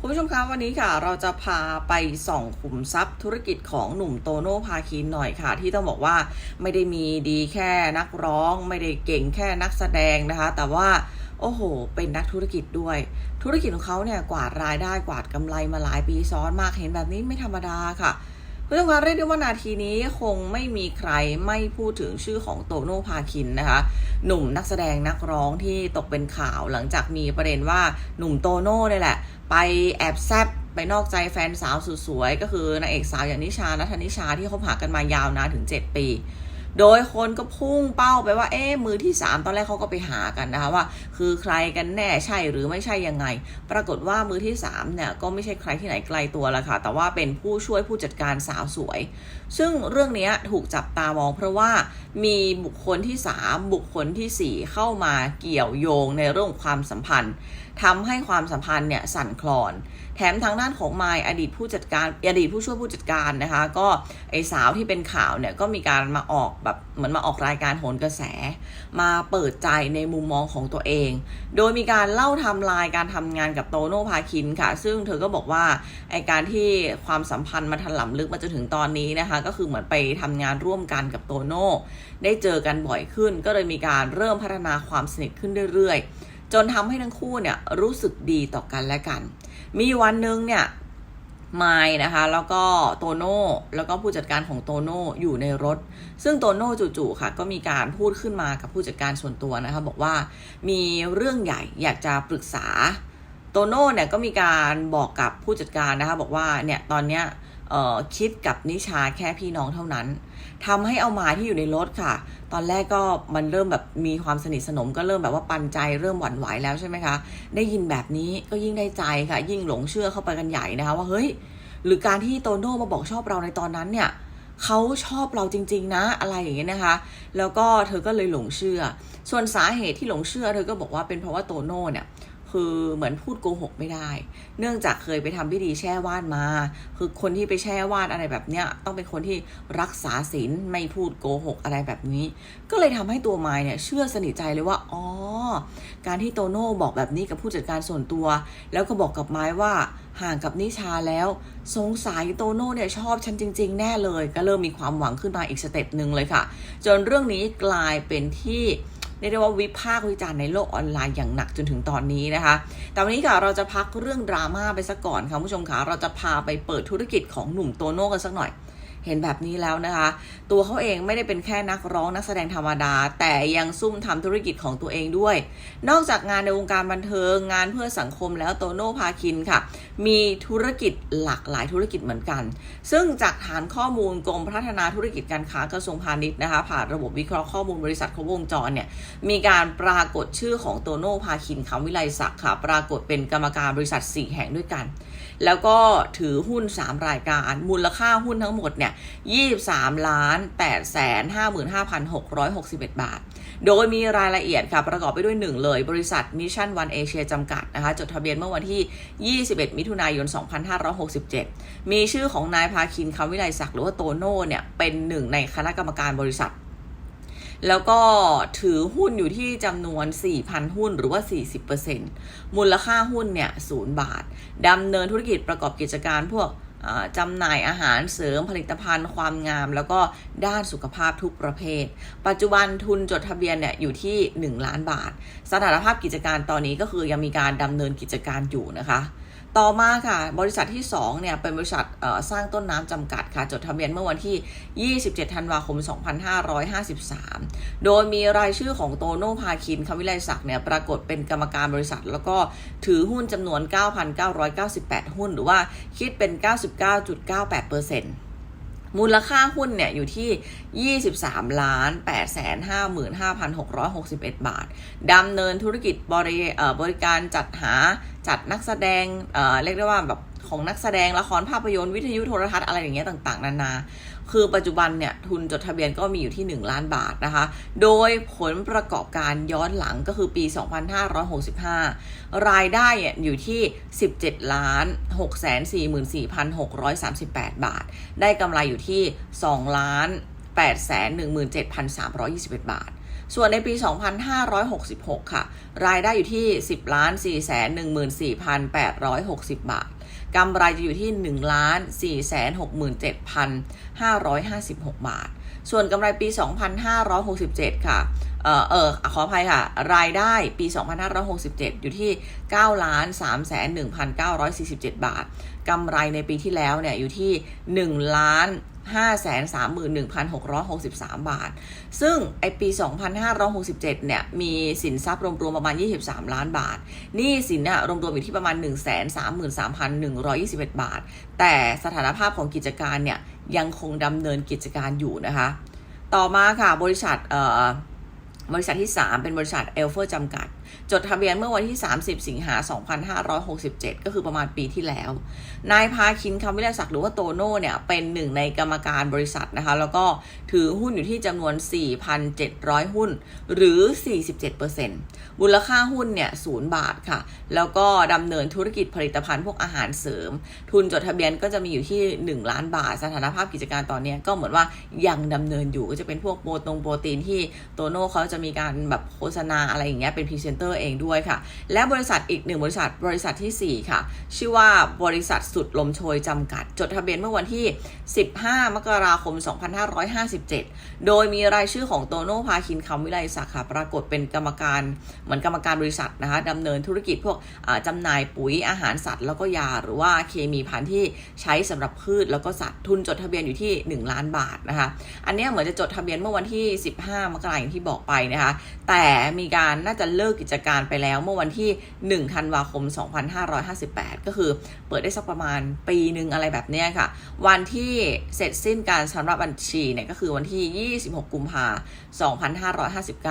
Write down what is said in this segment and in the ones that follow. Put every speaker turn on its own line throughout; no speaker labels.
คุณผู้ชมคะวันนี้ค่ะ เราจะพาไปส่องขุมทรัพย์ธุรกิจของหนุ่มโตโน่พาคินหน่อยค่ะ ที่ต้องบอกว่าไม่ได้มีดีแค่นักร้อง ไม่ได้เก่งแค่นักแสดงนะคะ แต่ว่าโอ้โห เป็นนักธุรกิจด้วย ธุรกิจของเขาเนี่ยกวาดรายได้กวาดกำไรมาหลายปีซ้อนมากเห็นแบบนี้ไม่ธรรมดาค่ะ ผู้ชมคะเรียกได้ว่านาทีนี้คงไม่มีใครไม่พูดถึงชื่อของโตโน่พาคินนะคะ หนุ่มนักแสดงนักร้องที่ตกเป็นข่าวหลังจากมีประเด็นว่าหนุ่มโตโน่เนี่ยแหละ ไปแอบแซบไปนอกใจแฟนสาวสุดสวย ก็คือนางเอกสาวอย่างนิชานัทนิชาที่เขาหากันมายาวนานถึง 7 ปี โดยคนก็พุ่งเป้าไปว่า เอ๊มือที่ 3 ตอนแรกเขาก็ไปหากันนะคะว่า คือใครกันแน่ใช่หรือไม่ใช่ยังไง ปรากฏว่ามือที่3เนี่ยก็ไม่ใช่ใครที่ไหนไกลตัวละค่ะ แต่ว่าเป็นผู้ช่วยผู้จัดการสาวสวย ซึ่งเรื่องนี้ถูกจับตามองเพราะว่า มีบุคคลที่ 3 บุคคลทีสี่ 4 เข้ามาเกี่ยวโยงในเรื่องความสัมพันธ์ทำให้ความสัมพันธ์เนี่ยสั่นคลอน แถมทางด้านของมายอดีตผู้จัดการอดีตผู้ช่วยผู้จัดการนะคะ ก็ไอสาวที่เป็นข่าวเนี่ยก็มีการมาออกแบบเหมือนมาออกรายการโหนกระแส มาเปิดใจในมุมมองของตัวเอง โดยมีการเล่าทำลายการทำงานกับโตโน่พาคินค่ะ ซึ่งเธอก็บอกว่าไอการที่ความสัมพันธ์มาถล่ำลึกมาจนถึงตอนนี้นะคะ ก็คือเหมือนไปทำงานร่วมกันกับโตโน่ได้เจอกันบ่อยขึ้น ก็เลยมีการเริ่มพัฒนาความสนิทขึ้นเรื่อยๆ จนทำให้ทั้งคู่เนี่ยรู้สึกดีต่อกันและกัน มีวันหนึ่งเนี่ยไมายนะคะ แล้วก็โตโน่แล้วก็ผู้จัดการของโตโน่อยู่ในรถ ซึ่งโตโน่จู่ๆค่ะ ก็มีการพูดขึ้นมากับผู้จัดการส่วนตัวนะคะ บอกว่ามีเรื่องใหญ่อยากจะปรึกษาโตโน่เนี่ยก็มีการบอกกับผู้จัดการนะคะ บอกว่าเนี่ยตอนเนี้ยคิดกับนิชาแค่พี่น้องเท่านั้น ทำให้เอามาที่อยู่ในรถค่ะ ตอนแรกก็มันเริ่มแบบมีความสนิทสนมก็เริ่มแบบว่าปันใจเริ่มหวั่นไหวแล้วใช่ไหมคะ ได้ยินแบบนี้ก็ยิ่งได้ใจค่ะ ยิ่งหลงเชื่อเข้าไปกันใหญ่นะคะว่าเฮ้ย หรือการที่โตโน่มาบอกชอบเราในตอนนั้นเนี่ยเขาชอบเราจริง ๆ นะอะไรอย่างเงี้ยนะคะ แล้วก็เธอก็เลยหลงเชื่อ ส่วนสาเหตุที่หลงเชื่อเธอก็บอกว่าเป็นเพราะว่าโตโน่เนี่ย คือเหมือนพูดโกหกไม่ได้ เนื่องจากเคยไปทำพิธีแช่ว่านมา คือคนที่ไปแช่ว่านอะไรแบบเนี้ยต้องเป็นคนที่รักษาศีลไม่พูดโกหกอะไรแบบนี้ ก็เลยทำให้ตัวไมายเนี่ยเชื่อสนิทใจเลยว่าอ๋อการที่โตโน่บอกแบบนี้กับผู้จัดการส่วนตัว แล้วก็บอกกับไม้ว่าห่างกับนิชาแล้วสงสัยโตโน่เนี่ยชอบฉันจริง ๆ แน่เลย ก็เริ่มมีความหวังขึ้นมาอีกสเต็ปหนึ่งเลยค่ะ จนเรื่องนี้กลายเป็นที่ เรียกได้ว่าวิพากษ์วิจารณ์ในโลกออนไลน์อย่างหนักจนถึงตอนนี้นะคะ แต่วันนี้ค่ะเราจะพักเรื่องดราม่าไปสักก่อนค่ะผู้ชมคะเราจะพาไปเปิดธุรกิจของหนุ่มโตโน่กันสักหน่อย เห็นแบบนี้แล้วนะคะ ตัวเขาเองไม่ได้เป็นแค่นักร้องนักแสดงธรรมดา แต่ยังซุ่มทำธุรกิจของตัวเองด้วย นอกจากงานในวงการบันเทิงงานเพื่อสังคมแล้วโตโน่พาคินค่ะ มีธุรกิจหลากหลายธุรกิจเหมือนกัน ซึ่งจากฐานข้อมูลกรมพัฒนาธุรกิจการค้ากระทรวงพาณิชย์นะคะผ่านระบบวิเคราะห์ข้อมูลบริษัทครบวงจรเนี่ยมีการปรากฏชื่อของโตโน่พาคินคำวิไลศักดิ์ค่ะ ปรากฏเป็นกรรมการบริษัท 4 แห่งด้วยกัน แล้วก็ถือหุ้น 3 รายการ มูลค่าหุ้นทั้งหมดเนี่ย23ล้าน8แสน55,661 บาท โดยมีรายละเอียดค่ะ ประกอบไปด้วย 1 เลย บริษัทมิชชั่นวันเอเชียจำกัดนะคะ จดทะเบียนเมื่อวันที่ 21 มิถุนายน 2567 มีชื่อของนายพาคินคำวิไลศักดิ์หรือว่าโตโน่เนี่ย เป็นหนึ่งในคณะกรรมการบริษัทแล้วก็ถือหุ้นอยู่ที่จำนวน 4,000 หุ้นหรือว่า 40%มูลค่าหุ้นเนี่ย 0 บาท ดำเนินธุรกิจประกอบกิจการพวก จำหน่ายอาหารเสริมผลิตภัณฑ์ความงาม แล้วก็ด้านสุขภาพทุกประเภท ปัจจุบันทุนจดทะเบียนเนี่ยอยู่ที่ 1 ล้านบาท สถานภาพกิจการตอนนี้ก็คือยังมีการดำเนินกิจการอยู่นะคะ ต่อมาค่ะ บริษัทที่2เนี่ยเป็นบริษัทสร้างต้นน้ำจำกัดค่ะ จดทะเบียนเมื่อวันที่ 27 ธันวาคม 2553 โดยมีรายชื่อของโตโน่พาคินคำวิไลศักดิ์เนี่ยปรากฏเป็นกรรมการบริษัท แล้วก็ถือหุ้นจำนวน 9,998 หุ้น หรือว่าคิดเป็น 99.98% มูลค่าหุ้นเนี่ยอยู่ที่ 23 ล้าน8แสน55,661 บาท ดำเนินธุรกิจบริบริการจัดหาจัดนักแสดงเเรียกได้ว่าแบบ ของนักแสดงละครภาพยนตร์วิทยุโทรทัศน์อะไรอย่างเงี้ยต่างๆ นานา คือปัจจุบันเนี่ยทุนจดทะเบียนก็มีอยู่ที่ 1 ล้านบาทนะคะ โดยผลประกอบการย้อนหลังก็คือปี 2565 รายได้อยู่ที่ 17 ล้าน 6 4 4 6 3 8 บาท ได้กำไรอยู่ที่ 2 ล้าน8 1 7 3 2 1 บาท ส่วนในปี 2566 ค่ะ รายได้อยู่ที่ 10 ล้าน4 1 4 860 บาท กำไรจะอยู่ที่ 1 4 6 7 556 บาท ส่วนกำไรปี 2567 ค่ะ เออเออขออภัยค่ะ รายได้ปี 2567 อยู่ที่9ล้าน3 1 9 4 7 บาท กำไรในปีที่แล้วเนี่ยอยู่ที่1ล้าน531,663 บาท ซึ่งไอปี 2567 เนี่ย มีสินทรัพย์รวมๆ ประมาณ 23 ล้านบาทหนี้สินเนี่ยรวมๆ อยู่ที่ประมาณ 133,121 บาท แต่สถานภาพของกิจการเนี่ย ยังคงดำเนินกิจการอยู่นะคะ ต่อมาค่ะ บริษัทเอ่อ บริษัทที่ 3 เป็นบริษัทเอลเฟอร์จำกัด จดทะเบียนเมื่อวันที่ 30 สิงหา 2567 ก็คือประมาณปีที่แล้ว นายพาคินคำวิไลศักดิ์หรือว่าโตโน่เนี่ย เป็นหนึ่งในกรรมการบริษัทนะคะ แล้วก็ถือหุ้นอยู่ที่จำนวน 4,700 หุ้น หรือ 47%มูลค่าหุ้นเนี่ย0บาทค่ะ แล้วก็ดำเนินธุรกิจผลิตภัณฑ์พวกอาหารเสริม ทุนจดทะเบียนก็จะมีอยู่ที่ 1 ล้านบาท สถานภาพกิจการตอนนี้ก็เหมือนว่ายังดำเนินอยู่ก็จะเป็นพวกโปรตงโปรตีนที่โตโน่เขาจะมีการแบบโฆษณาอะไรอย่างเงี้ยเป็นพรีเซนตอร์เองด้วยค่ะ และบริษัทอีกหนึ่งบริษัทบริษัททีสี่ 4 ค่ะ ชื่อว่าบริษัทสุดลมโชยจำกัด จดทะเบียนเมื่อวันที่ 15 มกราคม 2557 โดยมีรายชื่อของโตโน่พาคินคำวิไลศักดิ์ค่ะปรากฏเป็นกรรมการเหมือนกรรมการบริษัทนะคะดำเนินธุรกิจพวกจำหน่ายปุ๋ยอาหารสัตว์ แล้วก็ยาหรือว่าเคมีพันธุ์ที่ใช้สำหรับพืชแล้วก็สัตว์ทุนจดทะเบียนอยู่ที่ 1 ล้านบาทนะคะอันนี้เหมือนจะจดทะเบียนเมื่อวันที่ 15 มกราคมอย่างที่บอกไปนะคะแต่มีการน่าจะเลิกกิจการไปแล้วเมื่อวันที่ 1 ธันวาคม 2558 ก็คือเปิดได้สักประมาณปีหนึ่งอะไรแบบนี้ค่ะ วันที่เสร็จสิ้นการชำระบัญชีเนี่ยก็คือวันที่ 26 กุมภา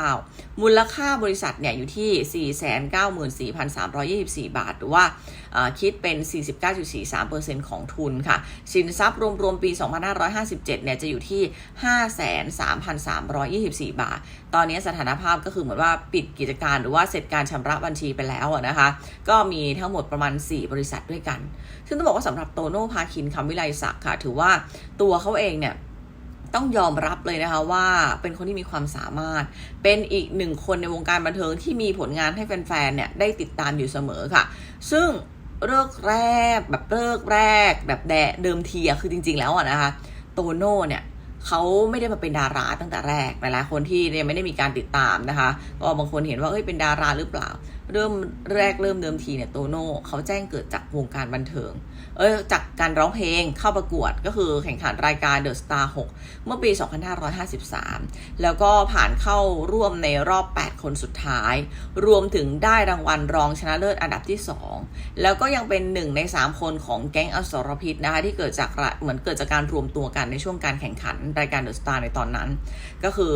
2559 มูลค่าบริษัทเนี่ยอยู่ที่ 494,324 บาท หรือว่าคิดเป็น 49.43%ของทุนค่ะ สินทรัพย์รวมๆ ปี 2557 เนี่ยจะอยู่ที่ 53,324 บาท ตอนนี้สถานภาพก็คือเหมือนว่าปิดกิจการหรือว่าเสร็จการชำระบัญชีไปแล้วนะคะ ก็มีทั้งหมดประมาณ 4 บริษัทด้วยกัน ซึ่งต้องบอกว่าสำหรับโตโน่พาคินคำวิไลศักดิ์ค่ะ ถือว่าตัวเขาเองเนี่ยต้องยอมรับเลยนะคะว่าเป็นคนที่มีความสามารถ เป็นอีกหนึ่งคนในวงการบันเทิงที่มีผลงานให้แฟนๆเนี่ยได้ติดตามอยู่เสมอค่ะ ซึ่งเลิกแรกแบบเลิกแรก แบบแดเดิมทีอะคือจริง ๆ แล้วอะนะคะ โตโน่เนี่ย เขาไม่ได้มาเป็นดาราตั้งแต่แรกหลายๆคนที่ยังไม่ได้มีการติดตามนะคะ ก็บางคนเห็นว่าเอ้ยเป็นดาราหรือเปล่าเริ่มแรกเริ่มเดิมทีเนี่ยโตโน่เขาแจ้งเกิดจากวงการบันเทิง เออจากการร้องเพลงเข้าประกวดก็คือแข่งขันรายการ The Star 6 เมื่อปี 2553 แล้วก็ผ่านเข้าร่วมในรอบ 8 คนสุดท้าย รวมถึงได้รางวัลรองชนะเลิศอันดับที่ 2 แล้วก็ยังเป็นหนึ่งใน 3 คนของแก๊งอสรพิษนะคะที่เกิดจากเหมือนเกิดจากการรวมตัวกันในช่วงการแข่งขันรายการ The Star ในตอนนั้น ก็คือ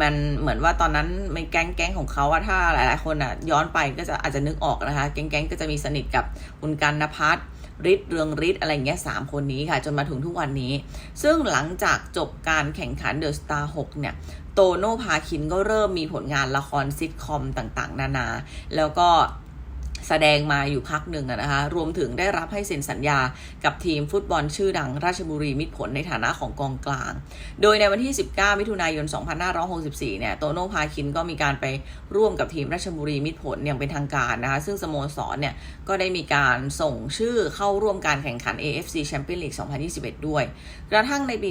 มันเหมือนว่าตอนนั้นในแก๊งแก๊งของเขาว่าถ้าหลาย ๆ คนอะย้อนไปก็จะอาจจะนึกออกนะคะ แก๊งๆก๊งก็จะมีสนิทกับคุณกันนภัสฤทธิ์เรืองฤทธิ์อะไรเงี้ยสามคนนี้ค่ะ จนมาถึงทุกวันนี้ ซึ่งหลังจากจบการแข่งขันเดอะสตาร์6เนี่ยโตโน่พาคินก็เริ่มมีผลงานละครซิทคอมต่างๆ นานา แล้วก็ แสดงมาอยู่พักหนึ่งนะคะ รวมถึงได้รับให้เซ็นสัญญากับทีมฟุตบอลชื่อดังราชบุรีมิตรผลในฐานะของกองกลาง โดยในวันที่ 19 มิถุนายน 2564 เนี่ย โตโน่พาคินก็มีการไปร่วมกับทีมราชบุรีมิตรผลอย่างเป็นทางการนะคะ ซึ่งสโมสรเนี่ย ก็ได้มีการส่งชื่อเข้าร่วมการแข่งขัน AFC Champions League 2021 ด้วย กระทั่งในปี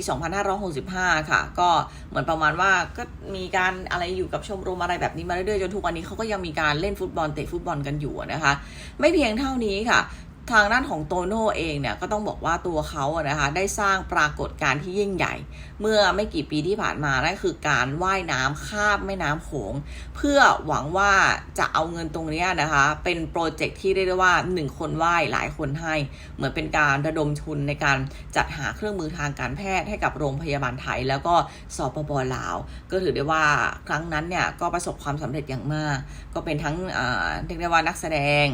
2565 ค่ะ ก็เหมือนประมาณว่าก็มีการอะไรอยู่กับชมรมอะไรแบบนี้มาเรื่อยๆจนทุกวันนี้เขาก็ยังมีการเล่นฟุตบอลเตะฟุตบอลกันอยู่นะคะไม่เพียงเท่านี้ค่ะ ทางด้านของโตโน่เองเนี่ยก็ต้องบอกว่าตัวเขาอะนะคะได้สร้างปรากฏการณ์ที่ยิ่งใหญ่ เมื่อไม่กี่ปีที่ผ่านมานั่นคือการว่ายน้ำข้ามแม่น้ำโขง เพื่อหวังว่าจะเอาเงินตรงนี้นะคะ เป็นโปรเจกต์ที่เรียกได้ว่า 1 คนว่ายหลายคนให้ เหมือนเป็นการระดมทุนในการจัดหาเครื่องมือทางการแพทย์ให้กับโรงพยาบาลไทย แล้วก็สปปลาว ก็ถือได้ว่าครั้งนั้นเนี่ยก็ประสบความสำเร็จอย่างมาก ก็เป็นทั้งเรียกได้ว่านักแสดง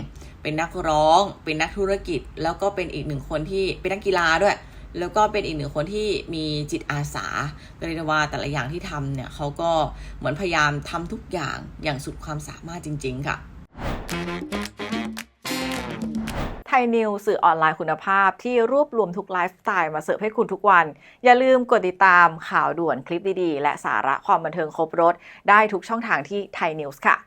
เป็นนักร้อง เป็นนักธุรกิจ แล้วก็เป็นอีกหนึ่งคนที่เป็นนักกีฬาด้วย แล้วก็เป็นอีกหนึ่งคนที่มีจิตอาสาก็เรียกว่าแต่ละอย่างที่ทำเนี่ยเขาก็เหมือนพยายามทำทุกอย่างอย่างสุดความสามารถจริง ๆ ค่ะ
ไทยนิวสื่อออนไลน์คุณภาพที่รวบรวมทุกไลฟ์สไตล์มาเสิร์ฟให้คุณทุกวัน อย่าลืมกดติดตามข่าวด่วนคลิปดีๆ และสาระความบันเทิงครบรถ ได้ทุกช่องทางที่ไทยนิวส์ค่ะ